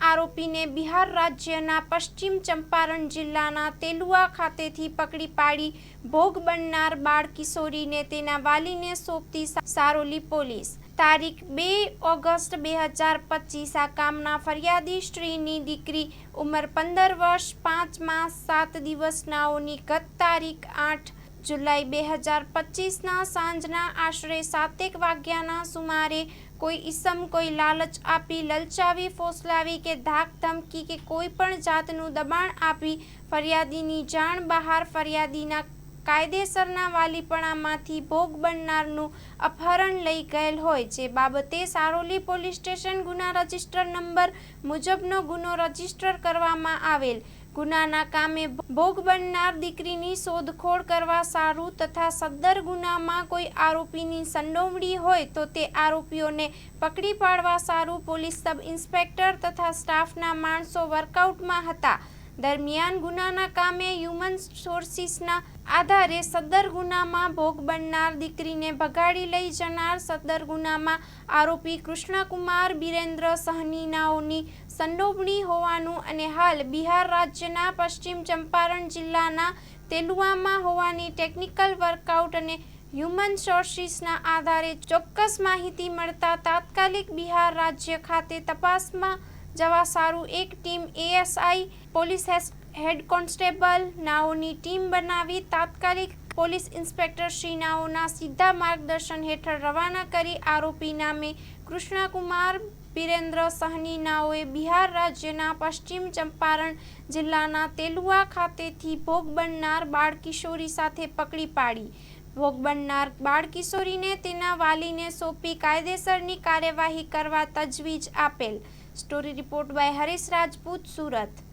આરોપીને બિહાર રાજ્યના પશ્ચિમ ચંપારણ જિલ્લાના તેલુઆ ખાતેથી પકડી પાડી ભોગ બનનાર બાળ કિશોરીને તેના વાલીને સોંપતી સારોલી પોલીસ. તારીખ બે ઓગસ્ટ બે હજાર પચીસ, આ કામના ફરિયાદી સ્ત્રીની દીકરી ઉંમર પંદર વર્ષ, પાંચ માસ, સાત દિવસનાઓની ગત તારીખ આઠ જુલાઈ બે હજાર પચીસના સાંજના આશરે સાતેક વાગ્યાના સુમારે કોઈ ઈસમ, કોઈ લાલચ આપી લલચાવી, ફોસલાવી કે ધાક ધમકી કે કોઈ પણ જાતનું દબાણ આપી ફરિયાદીની જાણ બહાર ફરિયાદીના કાયદેસરના વાલીપણામાંથી ભોગ બનનારનું અપહરણ લઈ ગયેલ હોય, જે બાબતે સારોલી પોલીસ સ્ટેશન ગુના રજિસ્ટર નંબર મુજબનો ગુનો રજિસ્ટર કરવામાં આવેલ ગુનાના કામે ભોગ બનનાર દીકરીની શોધખોળ કરવા સારું તથા સદ્દર ગુનામાં કોઈ આરોપીની સંડોવણી હોય તો તે આરોપીઓને પકડી પાડવા સારું પોલીસ સબ ઇન્સ્પેક્ટર તથા સ્ટાફના માણસો વર્કઆઉટમાં હતા. દરમિયાન ગુનાના કામે હ્યુમન સોર્સિસના આધારે સદર ગુનામાં ભોગ બનનાર દીકરીને ભગાડી લઈ જનાર સદર ગુનામાં આરોપી કૃષ્ણકુમાર બિરેન્દ્ર સહનીનાઓની સંડોવણી હોવાનું અને હાલ બિહાર રાજ્યના પશ્ચિમ ચંપારણ જિલ્લાના તેલુઆમાં હોવાની ટેકનિકલ વર્કઆઉટ અને હ્યુમન સોર્સિસના આધારે ચોક્કસ માહિતી મળતા તાત્કાલિક બિહાર રાજ્ય ખાતે તપાસમાં જવા સારું એક team ASI police head constable નાઓની team બનાવી તાત્કાલિક પોલીસ ઇન્સ્પેક્ટર શ્રી નાઓના સીધા માર્ગદર્શન હેઠળ રવાના કરી આરોપી નામે કૃષ્ણકુમાર બિરેન્દ્ર સહની નાઓએ બિહાર રાજ્યના પશ્ચિમ ચંપારણ જિલ્લાના તેલુઆ ખાતેથી ભોગ બનનાર બાળકિશોરી સાથે પકડી પાડી. ભોગ બનનાર બાળકિશોરીને તેના વાલીને સોંપી કાયદેસરની કાર્યવાહી કરવા તજવીજ આપેલ. Story report by Harish Rajput Surat.